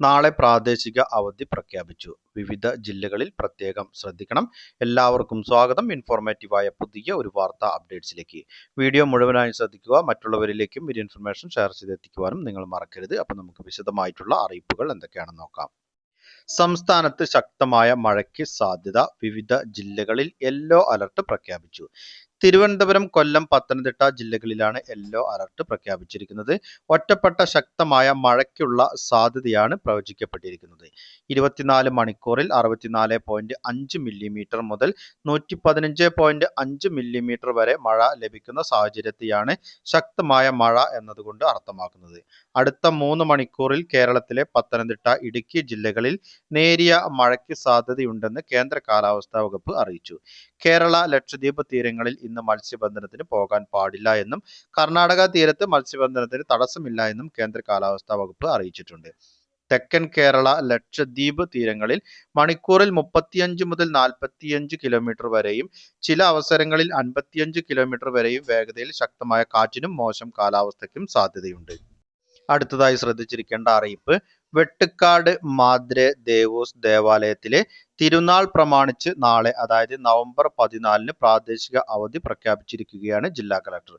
നാളെ പ്രാദേശിക അവധി പ്രഖ്യാപിച്ചു. വിവിധ ജില്ലകളിൽ പ്രത്യേകം ശ്രദ്ധിക്കണം. എല്ലാവർക്കും സ്വാഗതം. ഇൻഫോർമേറ്റീവായ പുതിയ ഒരു വാർത്താ അപ്ഡേറ്റ്സിലേക്ക് വീഡിയോ മുഴുവനായും ശ്രദ്ധിക്കുക. മറ്റുള്ളവരിലേക്കും ഒരു ഇൻഫർമേഷൻ ഷെയർ ചെയ്തെത്തിക്കുവാനും നിങ്ങൾ മറക്കരുത്. അപ്പം നമുക്ക് വിശദമായിട്ടുള്ള അറിയിപ്പുകൾ എന്തൊക്കെയാണെന്ന് നോക്കാം. സംസ്ഥാനത്ത് ശക്തമായ മഴയ്ക്ക് സാധ്യത. വിവിധ ജില്ലകളിൽ യെല്ലോ അലർട്ട് പ്രഖ്യാപിച്ചു. തിരുവനന്തപുരം കൊല്ലം പത്തനംതിട്ട ജില്ലകളിലാണ് യെല്ലോ അലർട്ട് പ്രഖ്യാപിച്ചിരിക്കുന്നത്. ഒറ്റപ്പെട്ട ശക്തമായ മഴയ്ക്കുള്ള സാധ്യതയാണ് പ്രവചിക്കപ്പെട്ടിരിക്കുന്നത്. ഇരുപത്തിനാല് മണിക്കൂറിൽ അറുപത്തിനാല് പോയിന്റ് അഞ്ച് മില്ലിമീറ്റർ മുതൽ നൂറ്റി പതിനഞ്ച് പോയിന്റ് അഞ്ച് മില്ലിമീറ്റർ വരെ മഴ ലഭിക്കുന്ന സാഹചര്യത്തെയാണ് ശക്തമായ മഴ എന്നതുകൊണ്ട് അർത്ഥമാക്കുന്നത്. അടുത്ത മൂന്ന് മണിക്കൂറിൽ കേരളത്തിലെ പത്തനംതിട്ട ഇടുക്കി ജില്ലകളിൽ നേരിയ മഴയ്ക്ക് സാധ്യതയുണ്ടെന്ന് കേന്ദ്ര കാലാവസ്ഥാ വകുപ്പ് അറിയിച്ചു. കേരള ലക്ഷദ്വീപ് തീരങ്ങളിൽ ഇന്ന് മത്സ്യബന്ധനത്തിന് പോകാൻ പാടില്ല എന്നും കർണാടക തീരത്ത് മത്സ്യബന്ധനത്തിന് തടസ്സമില്ല എന്നും കേന്ദ്ര കാലാവസ്ഥാ വകുപ്പ് അറിയിച്ചിട്ടുണ്ട്. തെക്കൻ കേരള ലക്ഷദ്വീപ് തീരങ്ങളിൽ മണിക്കൂറിൽ മുപ്പത്തിയഞ്ച് മുതൽ നാൽപ്പത്തിയഞ്ച് കിലോമീറ്റർ വരെയും ചില അവസരങ്ങളിൽ അൻപത്തിയഞ്ച് കിലോമീറ്റർ വരെയും വേഗതയിൽ ശക്തമായ കാറ്റിനും മോശം കാലാവസ്ഥയ്ക്കും സാധ്യതയുണ്ട്. അടുത്തതായി ശ്രദ്ധിച്ചിരിക്കേണ്ട അറിയിപ്പ് വെട്ടുക്കാട് മാദ്രെ ദേവൂസ് ദേവാലയത്തിലെ തിരുനാൾ പ്രമാണിച്ച് നാളെ അതായത് നവംബർ പതിനാലിന് പ്രാദേശിക അവധി പ്രഖ്യാപിച്ചിരിക്കുകയാണ് ജില്ലാ കളക്ടർ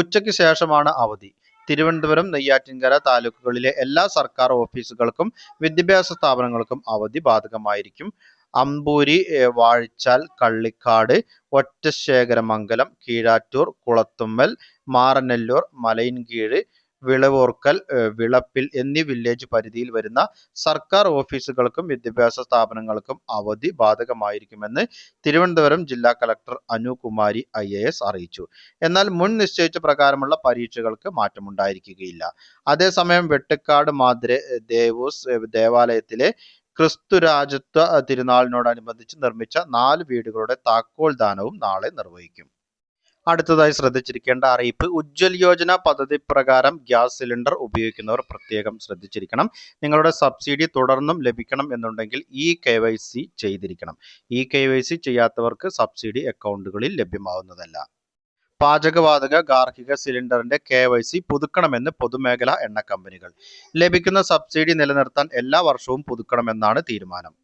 ഉച്ചയ്ക്ക് ശേഷമാണ് അവധി. തിരുവനന്തപുരം നെയ്യാറ്റിൻകര താലൂക്കുകളിലെ എല്ലാ സർക്കാർ ഓഫീസുകൾക്കും വിദ്യാഭ്യാസ സ്ഥാപനങ്ങൾക്കും അവധി ബാധകമായിരിക്കും. അമ്പൂരി വാഴിച്ചാൽ കള്ളിക്കാട് ഒറ്റശേഖരമംഗലം കീഴാറ്റൂർ കുളത്തുമ്മൽ മാറനല്ലൂർ മലയിൻകീഴ് വിളവോർക്കൽ വിളപ്പിൽ എന്നീ വില്ലേജ് പരിധിയിൽ വരുന്ന സർക്കാർ ഓഫീസുകൾക്കും വിദ്യാഭ്യാസ സ്ഥാപനങ്ങൾക്കും അവധി ബാധകമായിരിക്കുമെന്ന് തിരുവനന്തപുരം ജില്ലാ കളക്ടർ അനുകുമാരി ഐ അറിയിച്ചു. എന്നാൽ മുൻ നിശ്ചയിച്ച പ്രകാരമുള്ള പരീക്ഷകൾക്ക് മാറ്റമുണ്ടായിരിക്കുകയില്ല. അതേസമയം വെട്ടുക്കാട് മാതിരെ ദേവൂസ് ദേവാലയത്തിലെ ക്രിസ്തുരാജത്വ തിരുനാളിനോടനുബന്ധിച്ച് നിർമ്മിച്ച നാല് വീടുകളുടെ താക്കോൽ ദാനവും നാളെ നിർവഹിക്കും. അടുത്തതായി ശ്രദ്ധിച്ചിരിക്കേണ്ട അറിയിപ്പ് ഉജ്ജ്വൽ യോജന പദ്ധതി പ്രകാരം ഗ്യാസ് സിലിണ്ടർ ഉപയോഗിക്കുന്നവർ പ്രത്യേകം ശ്രദ്ധിച്ചിരിക്കണം. നിങ്ങളുടെ സബ്സിഡി തുടർന്നും ലഭിക്കണം എന്നുണ്ടെങ്കിൽ ഇ കെ വൈ സി ചെയ്തിരിക്കണം. ഇ കെ വൈ സി ചെയ്യാത്തവർക്ക് സബ്സിഡി അക്കൗണ്ടുകളിൽ ലഭ്യമാവുന്നതല്ല. പാചകവാതക ഗാർഹിക സിലിണ്ടറിന്റെ കെ വൈ സി പുതുക്കണമെന്ന് പൊതുമേഖലാ എണ്ണ കമ്പനികൾ ലഭിക്കുന്ന സബ്സിഡി നിലനിർത്താൻ എല്ലാ വർഷവും പുതുക്കണമെന്നാണ് തീരുമാനം.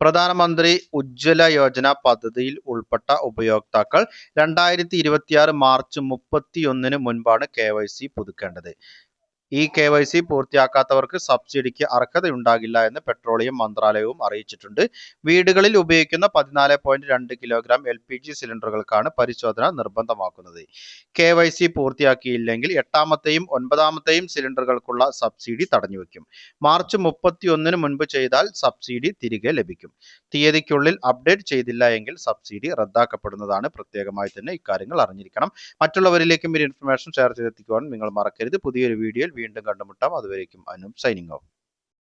പ്രധാനമന്ത്രി ഉജ്ജ്വല യോജന പദ്ധതിയിൽ ഉൾപ്പെട്ട ഉപയോക്താക്കൾ രണ്ടായിരത്തി ഇരുപത്തിയാറ് മാർച്ച് മുപ്പത്തിയൊന്നിന് മുൻപാണ് കെ വൈ സി പുതുക്കേണ്ടത്. ഈ കെ വൈ സി പൂർത്തിയാക്കാത്തവർക്ക് സബ്സിഡിക്ക് അർഹതയുണ്ടാകില്ല എന്ന് പെട്രോളിയം മന്ത്രാലയവും അറിയിച്ചിട്ടുണ്ട്. വീടുകളിൽ ഉപയോഗിക്കുന്ന പതിനാല് പോയിന്റ് രണ്ട് കിലോഗ്രാം എൽ പി ജി സിലിണ്ടറുകൾക്കാണ് പരിശോധന നിർബന്ധമാക്കുന്നത്. കെ വൈ സി പൂർത്തിയാക്കിയില്ലെങ്കിൽ എട്ടാമത്തെയും ഒൻപതാമത്തെയും സിലിണ്ടറുകൾക്കുള്ള സബ്സിഡി തടഞ്ഞുവെക്കും. മാർച്ച് മുപ്പത്തിയൊന്നിന് മുൻപ് ചെയ്താൽ സബ്സിഡി തിരികെ ലഭിക്കും. തീയതിക്കുള്ളിൽ അപ്ഡേറ്റ് ചെയ്തില്ല എങ്കിൽ സബ്സിഡി റദ്ദാക്കപ്പെടുന്നതാണ് പ്രത്യേകമായി തന്നെ ഇക്കാര്യങ്ങൾ അറിഞ്ഞിരിക്കണം. മറ്റുള്ളവരിലേക്കും ഈ ഇൻഫർമേഷൻ ഷെയർ ചെയ്തെത്തിക്കുവാൻ നിങ്ങൾ മറക്കരുത്. പുതിയൊരു വീഡിയോയിൽ വീണ്ടും കണ്ടുമുട്ടാം. അതുവരേക്കും അനു സൈനിങ് ഓഫ്